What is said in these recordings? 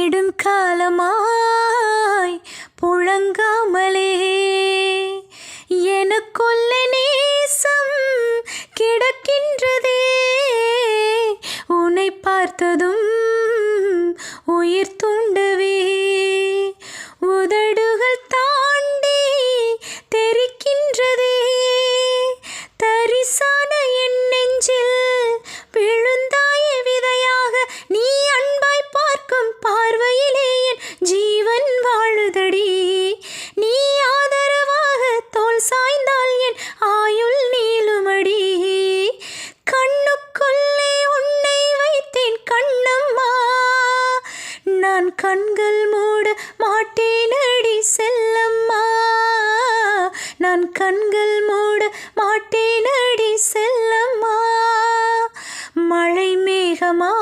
நெடுங்காலமாய் புழங்காமலே. எனக்குள்ள நேசம் கிடக்கின்றதே. உன்னை பார்த்ததும் உயிர் கண்கள் மூட மாட்டேனடி செல்லம்மா. நான் கண்கள் மூட மாட்டேனடி செல்லம்மா. மழை மேகமா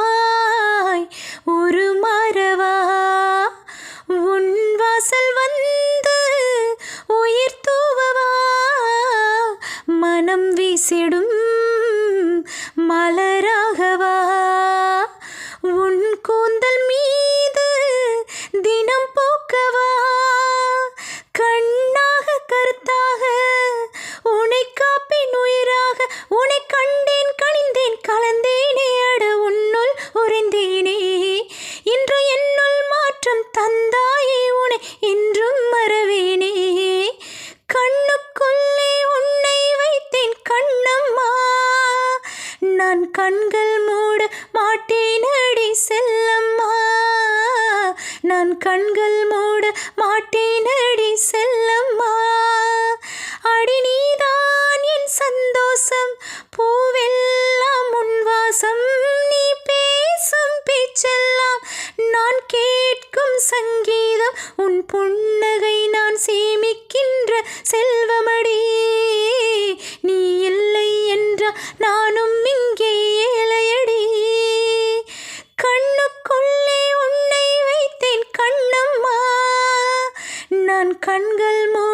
நான் கண்கள் மூட மாட்டேனடி செல்லம்மா. நான் கண்கள் மூட மாட்டேனடி செல்லம்மா. அடி நீதான் என் சந்தோஷம் பூவெல்லாம் உன் வாசம். நீ பேசும் பேச்செல்லாம் நான் கேட்கும் சங்கீதம். உன் புன்னகை நான் சேமிக்கின்ற செல்வமடி. கண்கள் மோ